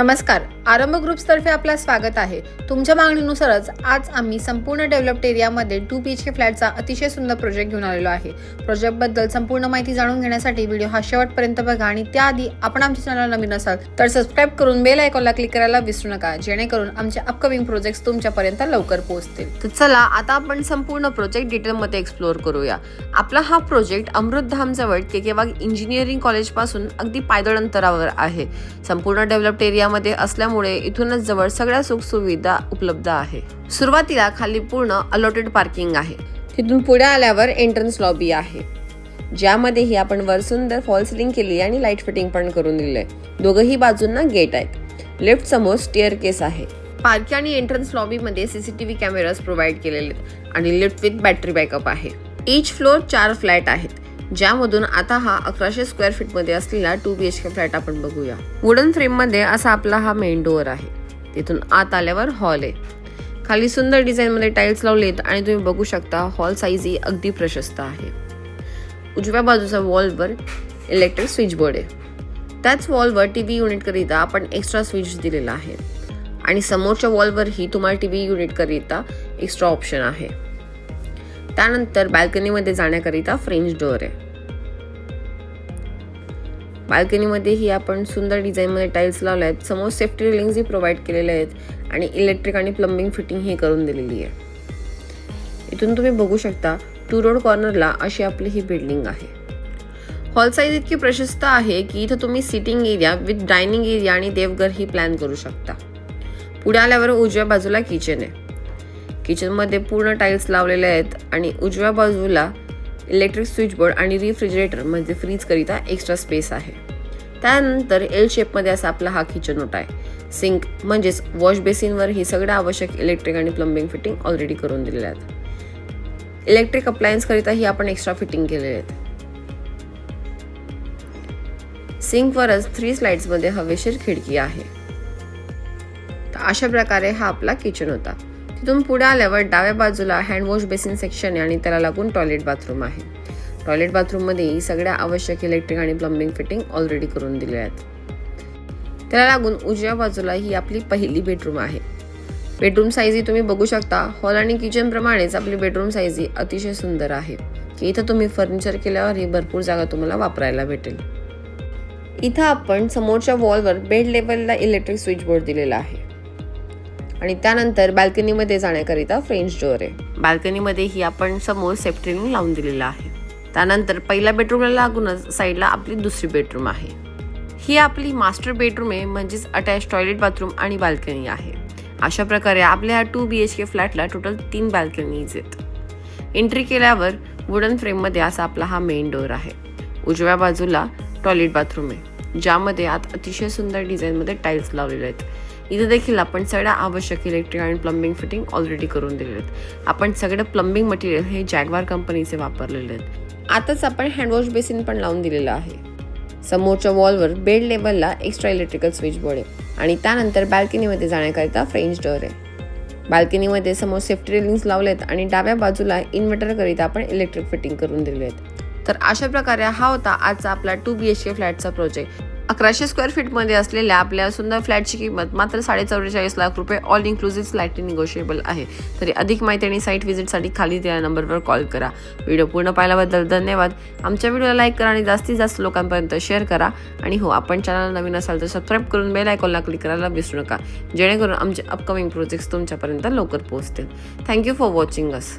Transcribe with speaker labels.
Speaker 1: नमस्कार. आरंभ ग्रुप्सतर्फे आपला स्वागत आहे. तुमच्या मागणीनुसारच आज आम्ही संपूर्ण डेव्हलप्ड एरियामध्ये टू बी एच के फ्लॅटचा अतिशय सुंदर प्रोजेक्ट घेऊन आलेलो आहे. प्रोजेक्टबद्दल संपूर्ण माहिती जाणून घेण्यासाठी व्हिडिओ हा शेवटपर्यंत बघा आणि त्याआधी आपण आमच्या चॅनल नवीन असाल तर सबस्क्राईब करून बेल आयकॉनला क्लिक करायला विसरू नका जेणेकरून आमचे अपकमिंग प्रोजेक्ट तुमच्यापर्यंत लवकर पोहोचतील. तर चला आता आपण संपूर्ण प्रोजेक्ट डिटेलमध्ये एक्सप्लोअर करूया. आपला हा प्रोजेक्ट अमृतधामजवळ के के वाघ इंजिनिअरिंग कॉलेजपासून अगदी पायदळ अंतरावर आहे. संपूर्ण डेव्हलप्ड शहरामध्ये असल्यामुळे इथूनच जवळ सगळ्या सुखसुविधा उपलब्ध आहे. सुरुवातीला खाली पूर्ण अलॉटेड पार्किंग आहे. तिथून पुढे आल्यावर एंट्रन्स लॉबी आहे. ज्यामध्येही आपण वर सुंदर फॉल सिलिंग केली आणि लाइट फिटिंग पण करून दिले दोघही बाजूंना गेट आहेत. लेफ्ट समोर स्टेअर केस आहे. पार्किंग आणि एंट्रन्स लॉबीमध्ये सीसीटीव्ही कॅमेराज प्रोव्हाइड केलेले आहेत. आणि लिफ्ट विथ बॅटरी बॅकअप आहे. इच फ्लोअर चार फ्लॅट आहेत. ज्यामधून आता हा अकराशे स्क्वेअर फीटमध्ये असलेला two B H K flat आपण बघूया. वुडन फ्रेममध्ये असा आपला हा मेन डोअर आहे. तिथून आत आल्यावर हॉल आहे. खाली सुंदर डिझाईन मध्ये टाइल्स लावलेत आणि तुम्ही बघू शकता हॉल साईज ही अगदी प्रशस्त आहे. उजव्या बाजूच्या वॉलवर इलेक्ट्रिक स्विच बोर्ड आहे. त्याच वॉलवर टी व्ही युनिटकरिता आपण एक्स्ट्रा स्विच दिलेला आहे. आणि समोरच्या वॉलवरही तुम्हाला टी व्ही युनिटकरिता एक्स्ट्रा ऑप्शन आहे. त्यानंतर बाल्कनीमध्ये जाण्याकरिता फ्रेंच डोअर आहे. बाल्कनीमध्येही आपण सुंदर डिझाईनमध्ये टाईल्स लावल्या आहेत समोर सेफ्टी रिलिंग्सही प्रोव्हाइड केलेले आहेत आणि इलेक्ट्रिक आणि प्लंबिंग फिटिंग ही करून दिलेली आहे. इथून तुम्ही बघू शकता टू रोड कॉर्नरला अशी आपली ही बिल्डिंग आहे. हॉल साईज इतकी प्रशस्त आहे की इथं तुम्ही sitting area with dining area आणि देवघर ही प्लॅन करू शकता. पुढे आल्यावर उजव्या बाजूला किचन आहे. किचनमध्ये पूर्ण टाईल्स लावलेले आहेत आणि उजव्या बाजूला इलेक्ट्रिक स्विच बोर्ड आणि रिफ्रिजरेटर म्हणजे फ्रीजकरिता एक्स्ट्रा स्पेस आहे. त्यानंतर एल शेपमध्ये असा आपला हा किचन ओटा आहे. सिंक म्हणजेच वॉश बेसिनवर ही सगळ्या आवश्यक इलेक्ट्रिक आणि प्लंबिंग फिटिंग ऑलरेडी करून दिलेल्या आहेत. इलेक्ट्रिक अप्लायन्सकरिता ही आपण एक्स्ट्रा फिटिंग केलेले आहेत. सिंकवरच थ्री स्लाइड्समध्ये हवेशीर खिडकी आहे. तर अशा प्रकारे हा आपला किचन होता. तिथून पुढे आल्यावर डाव्या बाजूला हँडवॉश बेसिन सेक्शन आहे आणि त्याला लागून टॉयलेट बाथरूम आहे. टॉयलेट बाथरूममध्ये सगळ्या आवश्यक इलेक्ट्रिक आणि प्लंबिंग फिटिंग ऑलरेडी करून दिल्या आहेत. त्याला लागून उजव्या बाजूला ही आपली पहिली बेडरूम आहे. बेडरूम साईजही तुम्ही बघू शकता. हॉल आणि किचन प्रमाणेच आपली बेडरूम साईज ही अतिशय सुंदर आहे. की इथं तुम्ही फर्निचर केल्यावरही भरपूर जागा तुम्हाला वापरायला भेटेल. इथं आपण समोरच्या वॉलवर बेड लेवलला इलेक्ट्रिक स्विच बोर्ड दिलेला आहे. आणि त्यानंतर बाल्कनीमध्ये जाण्याकरिता फ्रेंच डोअर आहे. बाल्कनीमध्ये ही आपण समोर सेफ्टीने लावून दिलेला आहे. त्यानंतर पहिल्या बेडरूमला लागूनच साईडला आपली दुसरी बेडरूम आहे. ही आपली मास्टर बेडरूम आहे म्हणजेच अटॅच टॉयलेट बाथरूम आणि बाल्कनी आहे. अशा प्रकारे आपल्या ह्या टू बी एच के फ्लॅटला टोटल तीन बाल्कनीज आहेत. एंट्री केल्यावर वुडन फ्रेममध्ये असा आपला हा मेन डोअर आहे. उजव्या बाजूला टॉयलेट बाथरूम आहे ज्यामध्ये आत अतिशय सुंदर डिझाईनमध्ये टाईल्स लावलेले आहेत. इथे देखील आपण सगळ्या आवश्यक इलेक्ट्रिक आणि प्लंबिंग फिटिंग ऑलरेडी करून दिलेले आहेत. आपण सगळं प्लंबिंग मटेरियल हे जॅगवार कंपनीचे वापरलेले आहेत. आताच आपण हँडवॉश बेसिन पण लावून दिलेलं आहे. समोरच्या वॉलवर बेड लेवलला एक्स्ट्रा इलेक्ट्रिकल स्विच बोर्ड आहे आणि त्यानंतर बाल्कनीमध्ये जाण्याकरिता फ्रेंच डोअर आहे. बाल्कनीमध्ये समोर सेफ्टी रेलिंग्स लावलेत आणि डाव्या बाजूला इन्व्हर्टरकरिता आपण इलेक्ट्रिक फिटिंग करून दिले आहेत. तर अशा प्रकारे हा होता आजचा आपला टू बी एच के फ्लॅटचा प्रोजेक्ट अकराशे स्क्वेअर फीटमध्ये असलेल्या आपल्या सुंदर फ्लॅटची किंमत मात्र साडे चौवेचाळीस लाख रुपये. ऑल इन्क्लुझिव्ह स्लाइटली निगोशिएबल आहे. तरी अधिक माहिती आणि साईट व्हिजिटसाठी खाली त्या नंबरवर कॉल करा. व्हिडिओ पूर्ण पाहिल्याबद्दल धन्यवाद. आमच्या व्हिडिओला लाईक करा आणि जास्तीत जास्त लोकांपर्यंत शेअर करा. आणि हो आपण चॅनल नवीन असाल तर सबस्क्राईब करून बेल आयकॉनला क्लिक करायला विसरू नका. जेणेकरून आमचे अपकमिंग प्रोजेक्ट्स तुमच्यापर्यंत लवकर पोहोचतील. Thank you for watching us